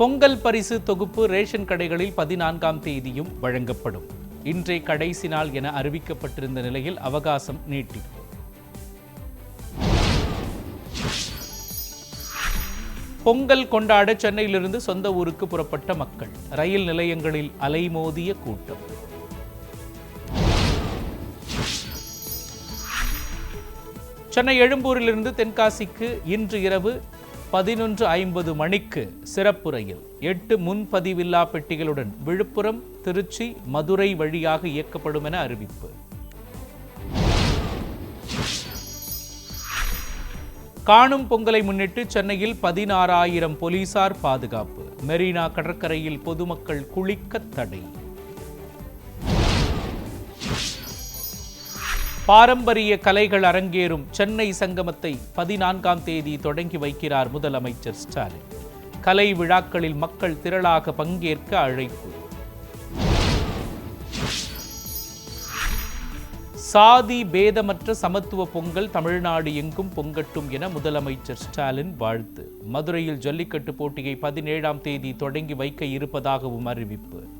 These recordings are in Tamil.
பொங்கல் பரிசு தொகுப்பு ரேஷன் கடைகளில் பதினான்காம் தேதியும் வழங்கப்படும். இன்றே கடைசி நாள் என அறிவிக்கப்பட்டிருந்த நிலையில் அவகாசம் நீட்டிப்பு. பொங்கல் கொண்டாட சென்னையிலிருந்து சொந்த ஊருக்கு புறப்பட்ட மக்கள். ரயில் நிலையங்களில் அலைமோதிய கூட்டம். சென்னை எழும்பூரிலிருந்து தென்காசிக்கு இன்று இரவு பதினொன்று ஐம்பது மணிக்கு சிறப்பு ரயில் எட்டு முன்பதிவில்லா பெட்டிகளுடன் விழுப்புரம் திருச்சி மதுரை வழியாக இயக்கப்படும் என அறிவிப்பு. காணும் பொங்கலை முன்னிட்டு சென்னையில் பதினாறாயிரம் போலீசார் பாதுகாப்பு. மெரினா கடற்கரையில் பொதுமக்கள் குளிக்க தடை. பாரம்பரிய கலைகள் அரங்கேறும் சென்னை சங்கமத்தை பதினான்காம் தேதி தொடங்கி வைக்கிறார் முதலமைச்சர் ஸ்டாலின். கலை விழாக்களில் மக்கள் திரளாக பங்கேற்க அழைப்பு. சாதி பேதமற்ற சமத்துவ பொங்கல் தமிழ்நாடு எங்கும் பொங்கட்டும் என முதலமைச்சர் ஸ்டாலின் வாழ்த்து. மதுரையில் ஜல்லிக்கட்டு போட்டியை பதினேழாம் தேதி தொடங்கி வைக்க இருப்பதாகவும் அறிவிப்பு.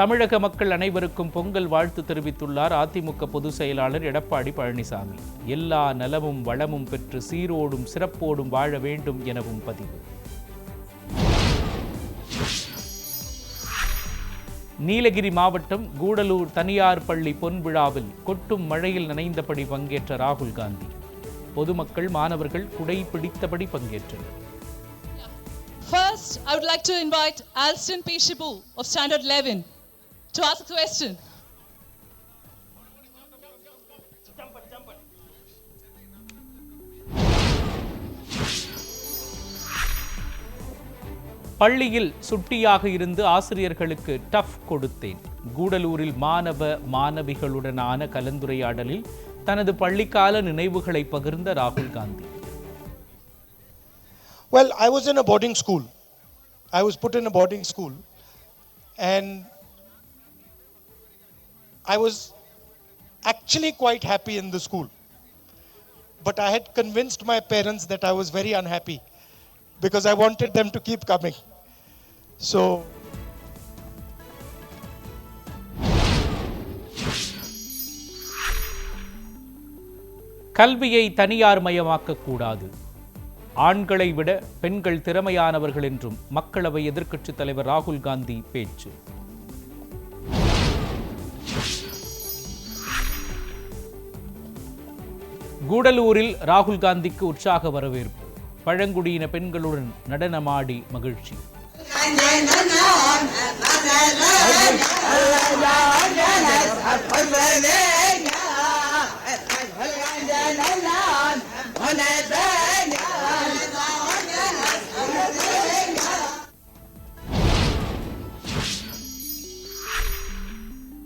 தமிழக மக்கள் அனைவருக்கும் பொங்கல் வாழ்த்து தெரிவித்துள்ளார் அதிமுக பொதுச் செயலாளர் எடப்பாடி பழனிசாமி. எல்லா நலமும் வளமும் பெற்று சீரோடும் சிறப்போடும் வாழ வேண்டும் எனவும் பதிவு. நீலகிரி மாவட்டம் கூடலூர் தனியார் பள்ளி பொன் விழாவில் கொட்டும் மழையில் நனைந்தபடி பங்கேற்ற ராகுல் காந்தி. பொதுமக்கள் மாணவர்கள் குடை பிடித்தபடி பங்கேற்றனர். First, I would like to invite Alston P. Shibu of Standard 11 to ask a question. பள்ளியில் சுட்டியாக இருந்து ஆசிரியர்களுக்கு டஃப் கொடுத்தேன் கூடலூரில் மாணவ மாணவிகளுடனான கலந்துரையாடலில் தனது பள்ளிக்கால நினைவுகளை பகிர்ந்த ராகுல் Gandhi Well, I was in a boarding school. I was put in a boarding school. And I was actually quite happy in the school. But I had convinced my parents that I was very unhappy because I wanted them to keep coming. So கல்வியை தனியார் மயமாக்க கூடாது ஆண்களை விட பெண்கள் திறமையானவர்கள் என்றும் மக்களவை எதிர்க்கட்சித் தலைவர் ராகுல் காந்தி பேச்சு கூடலூரில் ராகுல் காந்திக்கு உற்சாக வரவேற்பு. பழங்குடியின பெண்களுடன் நடனமாடி மகிழ்ச்சி.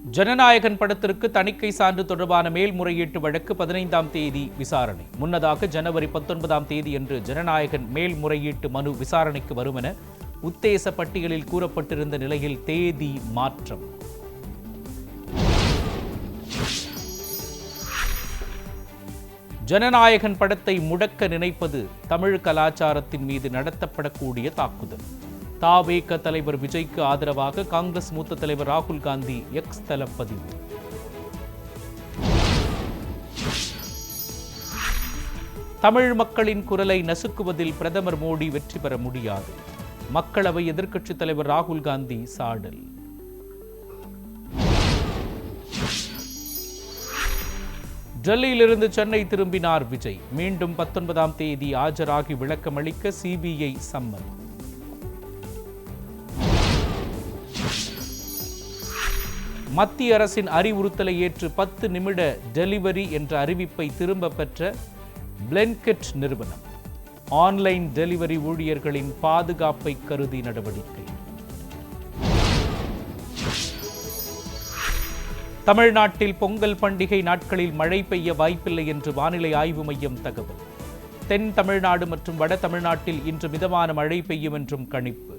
ஜனநாயகன் படத்திற்கு தணிக்கை சான்று தொடர்பான மேல்முறையீட்டு வழக்கு பதினைந்தாம் தேதி விசாரணை. முன்னதாக ஜனவரி பத்தொன்பதாம் தேதி என்று ஜனநாயகன் மேல்முறையீட்டு மனு விசாரணைக்கு வரும் என உத்தேச பட்டியலில் கூறப்பட்டிருந்த நிலையில் தேதி மாற்றம். ஜனநாயகன் படத்தை முடக்க நினைப்பது தமிழ் கலாச்சாரத்தின் மீது நடத்தப்படக்கூடிய தாக்குதல். தாவேக தலைவர் விஜய்க்கு ஆதரவாக காங்கிரஸ் மூத்த தலைவர் ராகுல் காந்தி எக்ஸ் தளப்பதிவு தமிழ் மக்களின் குரலை நசுக்குவதில் பிரதமர் மோடி வெற்றி பெற முடியாது. மக்களவை எதிர்க்கட்சித் தலைவர் ராகுல் காந்தி சாடல். டெல்லியிலிருந்து சென்னை திரும்பினார் விஜய். மீண்டும் பத்தொன்பதாம் தேதி ஆஜராகி விளக்கமளிக்க சிபிஐ சம்மன். மத்திய அரசின் அறிவுறுத்தலை ஏற்று பத்து நிமிட டெலிவரி என்ற அறிவிப்பை திரும்ப பெற்ற பிளென்கெட் நிறுவனம். ஆன்லைன் டெலிவரி ஊழியர்களின் பாதுகாப்பை கருதி நடவடிக்கை. தமிழ்நாட்டில் பொங்கல் பண்டிகை நாட்களில் மழை பெய்ய வாய்ப்பில்லை என்று வானிலை ஆய்வு மையம் தகவல். தென் தமிழ்நாடு மற்றும் வட தமிழ்நாட்டில் இன்று மிதமான மழை பெய்யும் என்றும் கணிப்பு.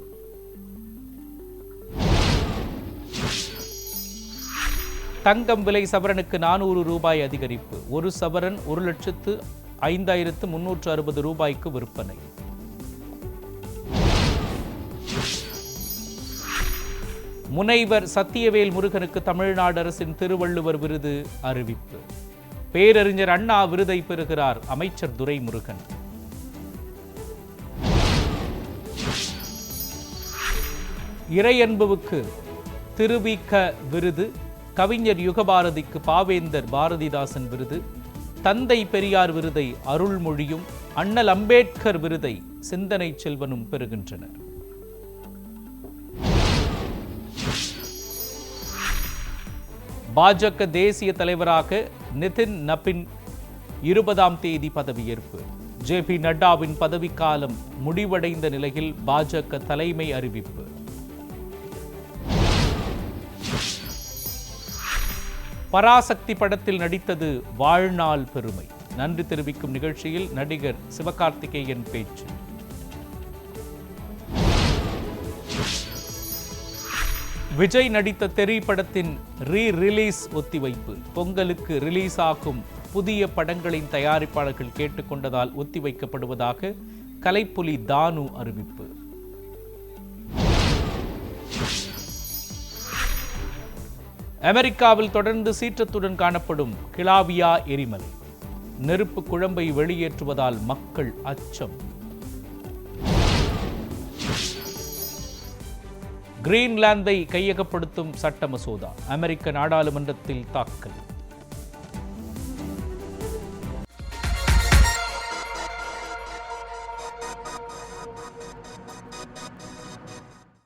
தங்கம் விலை சவரனுக்கு நானூறு ரூபாய் அதிகரிப்பு. ஒரு சவரன் ஒரு லட்சத்து ஐந்தாயிரத்து முன்னூற்று அறுபது ரூபாய்க்கு விற்பனை. முனைவர் சத்தியவேல் முருகனுக்கு தமிழ்நாடு அரசின் திருவள்ளுவர் விருது அறிவிப்பு. பேரறிஞர் அண்ணா விருதை பெறுகிறார் அமைச்சர் துரைமுருகன். இறையன்புவுக்கு திருவிக்க விருது கவிஞர் யுகபாரதிக்கு பாவேந்தர் பாரதிதாசன் விருது தந்தை பெரியார் விருதை அருள்மொழியும் அண்ணல் அம்பேத்கர் விருதை சிந்தனை செல்வனும் பெறுகின்றனர். பாஜக தேசிய தலைவராக நிதின் நபின் இருபதாம் தேதி பதவியேற்பு. ஜே பி நட்டாவின் பதவிக்காலம் முடிவடைந்த நிலையில் பாஜக தலைமை அறிவிப்பு. பராசக்தி படத்தில் நடித்தது வாழ்நாள் பெருமை. நன்றி தெரிவிக்கும் நிகழ்ச்சியில் நடிகர் சிவகார்த்திகேயன் பேச்சு. விஜய் நடித்த தெறி படத்தின் ரீ ரிலீஸ் ஒத்திவைப்பு. பொங்கலுக்கு ரிலீஸ் ஆகும் புதிய படங்களின் தயாரிப்பாளர்கள் கேட்டுக்கொண்டதால் ஒத்திவைக்கப்படுவதாக கலைப்புலி தானு அறிவிப்பு. அமெரிக்காவில் தொடர்ந்து சீற்றத்துடன் காணப்படும் கிளாவியா எரிமலை. நெருப்பு குழம்பை வெளியேற்றுவதால் மக்கள் அச்சம். கிரீன்லாந்தை கையகப்படுத்தும் சட்ட மசோதா அமெரிக்க நாடாளுமன்றத்தில் தாக்கல்.